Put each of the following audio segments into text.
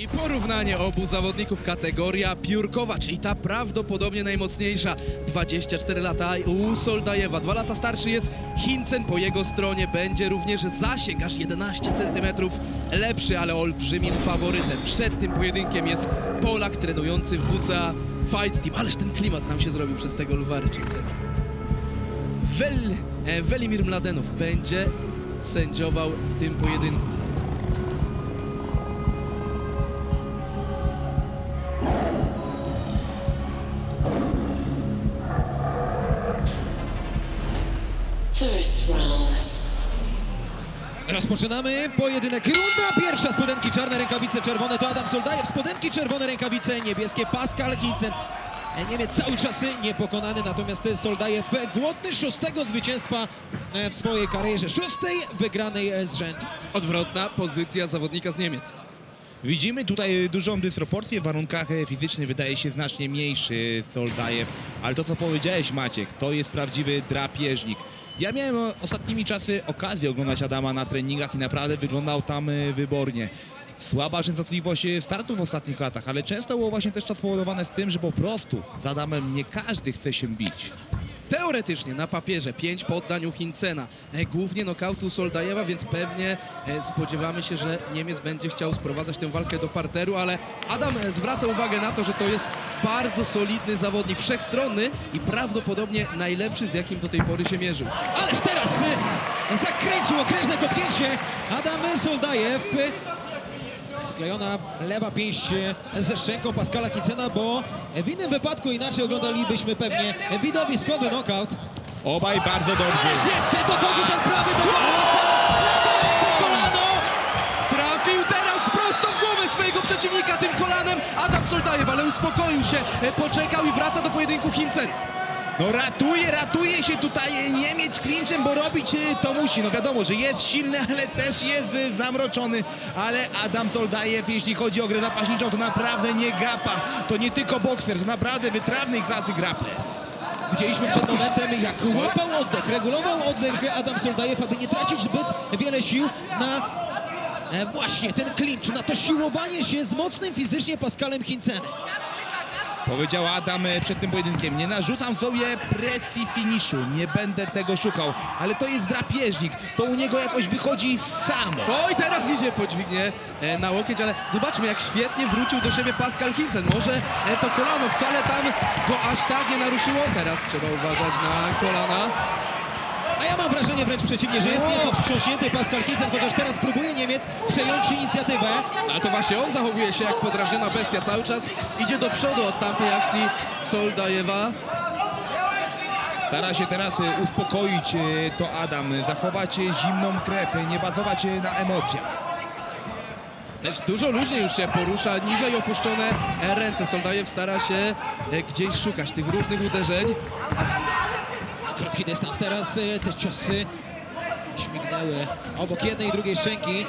I porównanie obu zawodników kategoria piórkowa, czyli ta prawdopodobnie najmocniejsza. 24 lata u Soldajewa, 2 lata starszy jest Hincen. Po jego stronie będzie również zasięg aż 11 cm lepszy, ale olbrzymim faworytem. Przed tym pojedynkiem jest Polak trenujący w WCA Fight Team. Ależ ten klimat nam się zrobił przez tego Lwaryczycę. Wel, e, Welimir Mladenow będzie sędziował w tym pojedynku. Rozpoczynamy pojedynek. Runda pierwsza. Spodenki czarne, rękawice czerwone to Adam Soldajew. Spodenki czerwone, rękawice niebieskie Pascal Kincen. Niemiec cały czas niepokonany, natomiast Soldajew głodny szóstego zwycięstwa e, w swojej karierze. Szóstej wygranej e, z rzędu. Odwrotna pozycja zawodnika z Niemiec. Widzimy tutaj dużą dysproporcję w warunkach fizycznych, wydaje się znacznie mniejszy Soldajew, ale to co powiedziałeś Maciek, to jest prawdziwy drapieżnik. Ja miałem ostatnimi czasy okazję oglądać Adama na treningach i naprawdę wyglądał tam e, wybornie. Słaba częstotliwość e, startów w ostatnich latach, ale często było właśnie też to spowodowane z tym, że po prostu z Adamem nie każdy chce się bić. Teoretycznie na papierze 5 poddań u Hincena, e, głównie nokautu Soldajewa, więc pewnie e, spodziewamy się, że Niemiec będzie chciał sprowadzać tę walkę do parteru, ale Adam e, zwraca uwagę na to, że to jest bardzo solidny zawodnik, wszechstronny i prawdopodobnie najlepszy, z jakim do tej pory się mierzył. Ależ teraz zakręcił okrężne kopnięcie Adam Soldajew. Sklejona lewa pięść e, ze szczęką Pascala Kincena, bo w innym wypadku inaczej oglądalibyśmy pewnie widowiskowy knockout. Obaj bardzo dobrze. Ależ jest, dochodzi ten prawy do kolano. Trafił teraz prosto w głowę swojego przeciwnika tym kolanem Adam Soldajew, ale uspokoił się, e, poczekał i wraca do pojedynku Hincen. No ratuje, ratuje się tutaj Niemiec klinczem, bo robić e, to musi. No wiadomo, że jest silny, ale też jest e, zamroczony. Ale Adam Soldajew, jeśli chodzi o grę zapaśniczą, to naprawdę nie gapa. To nie tylko bokser, to naprawdę wytrawnej klasy grappler. Widzieliśmy przed momentem, jak łapał oddech, regulował oddech Adam Soldajew, aby nie tracić zbyt wiele sił na e, właśnie ten klincz, na to siłowanie się z mocnym fizycznie Pascalem Hincenem. Powiedział Adam e, przed tym pojedynkiem, nie narzucam sobie presji finiszu, nie będę tego szukał. Ale to jest drapieżnik, to u niego jakoś wychodzi samo. Oj, teraz idzie po dźwignię e, na łokieć, ale zobaczmy, jak świetnie wrócił do siebie Pascal Hincen. Może e, to kolano wcale tam go aż tak nie naruszyło. Teraz trzeba uważać na kolana. A ja mam wrażenie wręcz przeciwnie, że jest nieco wstrząśnięty Pascal Hincen, chociaż teraz próbuje Niemiec przejąć inicjatywę. Ale to właśnie on zachowuje się jak podrażniona bestia. Cały czas idzie do przodu od tamtej akcji Soldajewa. Stara się teraz e, uspokoić e, to Adam, zachować zimną krew, e, nie bazować na emocjach. Też dużo luźniej już się porusza, niżej opuszczone ręce. Soldajew stara się gdzieś szukać tych różnych uderzeń. Krótki dystans teraz, e, te ciosy śmignęły obok jednej i drugiej szczęki.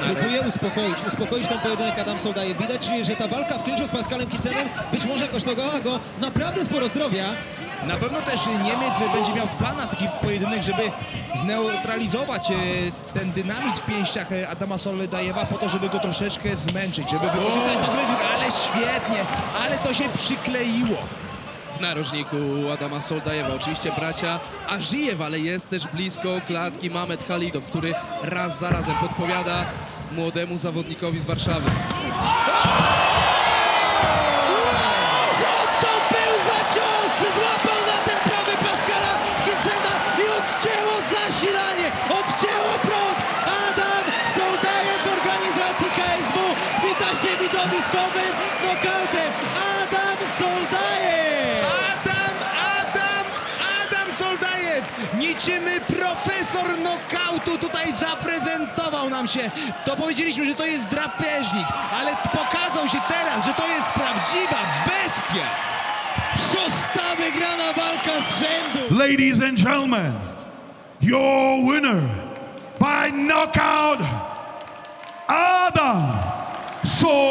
Próbuje uspokoić, uspokoić ten pojedynek Adam Soldajew. Widać, że ta walka w klinczu z Pascalem Hincenem być może kosztowała go naprawdę sporo zdrowia. Na pewno też Niemiec będzie miał w planach taki pojedynek, żeby zneutralizować e, ten dynamit w pięściach e, Adama Soldajewa po to, żeby go troszeczkę zmęczyć, żeby wykorzystać ale świetnie, ale to się przykleiło. W narożniku Adama Soldajewa. Oczywiście bracia Ażyjew, ale jest też blisko klatki Mamet Halidow, który raz za razem podpowiada młodemu zawodnikowi z Warszawy. Co to był za cios? Złapał na ten prawy Pascala Hincena i odcięło zasilanie, odcięło prąd. Adam Soldajew organizacji KSW wita się widowiskowym nokautem. Adam Soldajew! Niczym profesor nokautu tutaj zaprezentował nam się. To powiedzieliśmy, że to jest drapieżnik, ale pokazał się teraz, że to jest prawdziwa bestia. Szósta wygrana walka z rzędu. Ladies and gentlemen, your winner by knockout, Adam Sol.